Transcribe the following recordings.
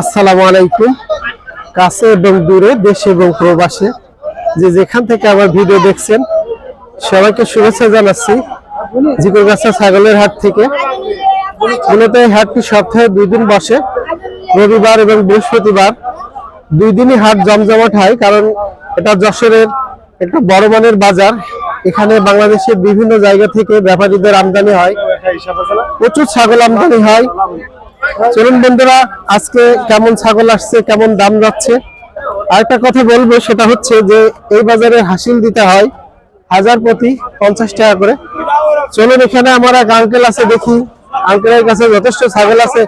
আসসালামু আলাইকুম। কাছে এবং দূরে, দেশে এবং প্রবাসে। যে যেখান থেকে আমার ভিডিও দেখছেন, সবাইকে শুভেচ্ছা জানাচ্ছি। জিকরগাছা ছাগলের হাট থেকে। মূলত এই হাটটি সপ্তাহে দুই দিন বসে। রবিবার এবং বৃহস্পতিবার দুই দিনই হাট জমজমাট হয়, কারণ এটা যশোরের একটা বড় মানের বাজার। এখানে বাংলাদেশের বিভিন্ন জায়গা থেকে ব্যাপারীদের আমদানি হয়। প্রচুর ছাগল আমদানি হয়। চলুন বন্ধুরা, আজকে কেমন ছাগল আসছে, কেমন দাম যাচ্ছে? আরেকটা কথা বলব, সেটা হচ্ছে যে এই বাজারে হাসিল দিতে হয় হাজার প্রতি পঞ্চাশ টাকা করে। চলুন এখানে আমার এক আঙ্কেল আছে, দেখি। আঙ্কেলের কাছে যথেষ্ট ছাগল আছে।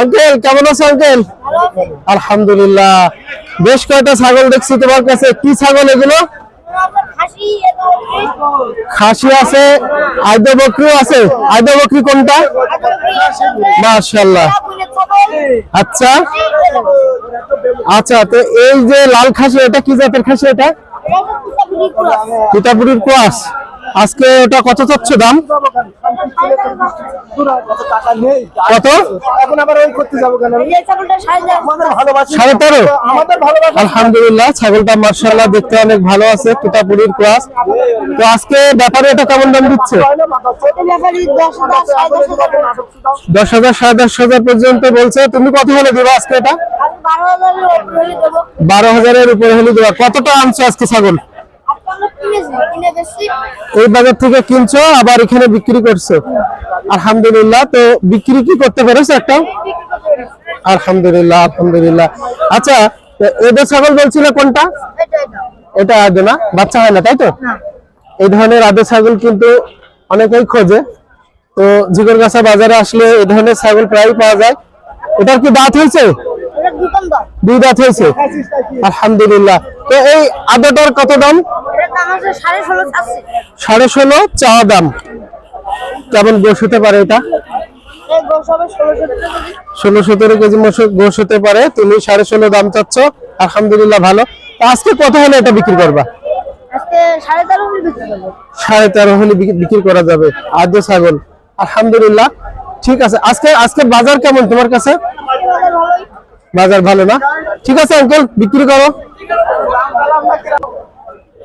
আঙ্কেল কেমন আছে আঙ্কেল আলহামদুলিল্লাহ। বেশ কয়টা ছাগল দেখছি তোমার কাছে। কি ছাগল এগুলো? খাসি আছে আইদা বকরিও আছে। আইদা বকরি কোনটা? মাশাআল্লাহ। আচ্ছা। আচ্ছা তো এই যে লাল খাসি এটা কি জাতের খাসি এটা? পিতাপুরির কোয়াস আজকে ওটা কত চাচ্ছ দাম? কত? সাড়ে তেরো। আলহামদুলিল্লাহ ছাগলটা মার্শাল্লাহ দেখতে অনেক ভালো আছে পিতাপুরির ক্লাস। তো আজকে ব্যাপারে এটা কেমন দাম দিচ্ছে? দশ হাজার সাড়ে দশ হাজার পর্যন্ত বলছে। তুমি কত হলে দেবো আজকে এটা? বারো হাজারের উপরে হলে দেবা। কতটা আনছো আজকে ছাগল? এই বাজার থেকে কিনছো আবার এখানে বিক্রি করছ? আলহামদুলিল্লাহ তো বিক্রি কি করতে পেরেছ একটা? আলহামদুলিল্লাহ আলহামদুলিল্লাহ। আচ্ছা এদের ছাগল বলছিল কোনটা? এটা আদে না বাচ্চা হয় না তাই তো? এই ধরনের আদে ছাগল কিন্তু অনেকেই খোঁজে। তো জিগরগাছা বাজারে আসলে এই ধরনের ছাগল প্রায় পাওয়া যায়। এটার কি দাঁত হয়েছে? দুই দাঁত হয়েছে? আলহামদুলিল্লাহ। তো এই আদাটার কত দাম? সাড়ে ষোলো চাওয়া দাম। কেমন গোশ হতে পারে এটা? ষোলো সতেরো কেজি। গোশ হতে পারে। তুমি সাড়ে ষোলো দাম চাচ্ছ। আলহামদুলিল্লাহ ভালো। আজকে কত হলে এটা বিক্রি করবা? সাড়ে তেরো হলে বিক্রি করা যাবে। আদ্য ছাগল। আলহামদুলিল্লাহ। ঠিক আছে। আজকে আজকে বাজার কেমন তোমার কাছে? বাজার ভালো না? ঠিক আছে আঙ্কেল বিক্রি করো।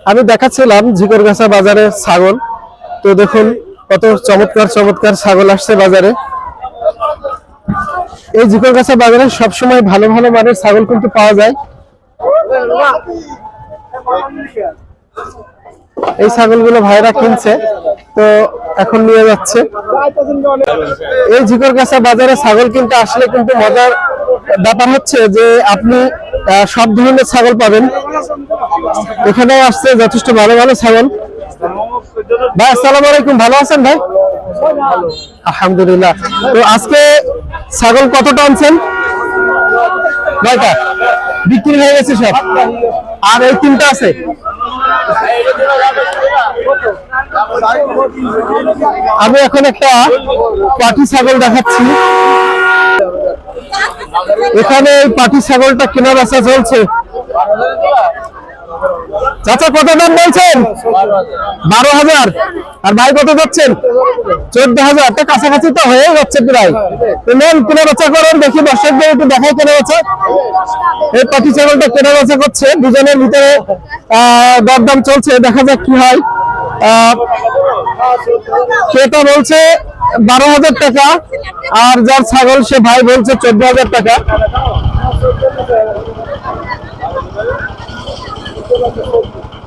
আমি দেখাচ্ছিলাম ঝিকরগাছা বাজারে ছাগল। তো দেখুন কত চমৎকার চমৎকার ছাগল আসছে বাজারে। এই ঝিকরগাছা বাজারে সবসময় ভালো ভালো মানের ছাগল কিন্তু পাওয়া যায়। এই ছাগলগুলো ভাইরা কিনছে, তো এখন নিয়ে যাচ্ছে। এই ঝিকরগাছা বাজারে ছাগল কিনতে আসলে কিন্তু মজার ব্যাপার হচ্ছে যে আপনি সব ধরনের ছাগল পাবেন। এখানে আসছে যথেষ্ট ভালো ভালো ছাগল। ভাই, আসসালামু আলাইকুম, ভালো আছেন ভাই? আলহামদুলিল্লাহ। তো আজকে ছাগল কতটা আনছেন? নয়টা। বিক্রি হয়ে গেছে সব। আর এই তিনটা আছে? আমি এখন একটা পাটি ছাগল দেখাচ্ছি। এখানে এই পাটি ছাগলটা কেনা বেচা চলছে। চাচা কত দাম বলছেন? বারো হাজার। আর ভাই কত যাচ্ছেন? চোদ্দ হাজার। তো কাছাকাছি তো হয়ে যাচ্ছে প্রায়। নেন, কেনা বেচা করেন, দেখি দর্শকদের একটু দেখাই কেনা বেচা। এই পাটি ছাগলটা কেনা বেচা করছে। দুজনের ভিতরে দরদাম চলছে। দেখা যাক কি হয়। ক্রেতা বলছে বারো হাজার টাকা, আর যার ছাগল সে ভাই বলছে চোদ্দ হাজার টাকা।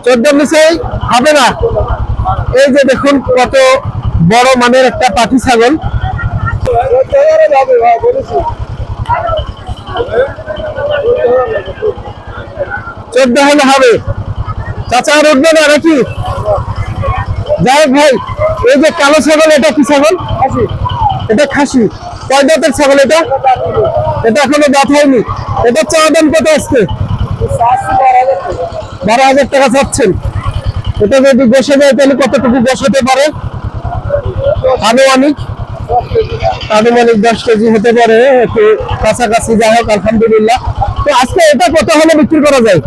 চোদ্দ নিচে হবে না। এই যে দেখুন কত বড় মানের একটা পাটি ছাগল। চোদ্দ হলে হবে। চাচা আর উঠবে না নাকি? যাই ভাই, এই যে কালো ছাগল, এটা কি ছাগল? এটা খাসি। কয় দাঁতের ছাগল এটা? এটা এখনও দাঁত হয়নি। এটা চাওয়া দাম কত আসছে বারো হাজার টাকা চাচ্ছেন। এটা যদি বসে যায় তাহলে কতটুকু বসাতে পারে? আনুমানিক আনুমানিক দশ কেজি হতে পারে, একটু কাছাকাছি যাই হোক, আলহামদুলিল্লাহ। তো আজকে এটা কত হলে বিক্রি করা যায়?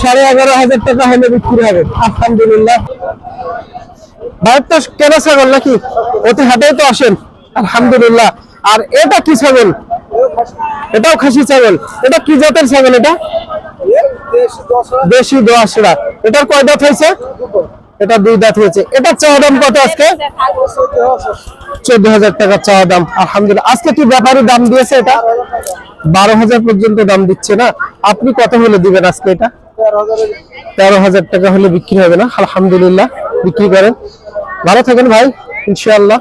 সাড়ে এগারো হাজার টাকা হলে বিক্রি হবে, আলহামদুলিল্লাহ। ভারত তো কেনা ছাগল নাকি? অতি হাটেই তো আসেন, আলহামদুলিল্লাহ। আর এটা কি ছাগল? এটাও খাসি ছাগল। এটা কি জাতের ছাগল এটা? দেশি দোয়াশরা এটার কয় দাঁত হয়েছে? এটা দুই দাঁত হয়েছে। এটা চাওয়া দাম কত আজকে? চোদ্দ হাজার টাকা চাওয়া দাম। আলহামদুলিল্লাহ। আজকে কি ব্যাপারে দাম দিয়েছে এটা? বারো হাজার পর্যন্ত দাম দিচ্ছে না। আপনি কত হলে দিবেন আজকে এটা? তেরো হাজার টাকা হলে বিক্রি হবে না। আলহামদুলিল্লাহ। বিক্রি করেন। ভালো থাকেন ভাই। ইনশাআল্লাহ।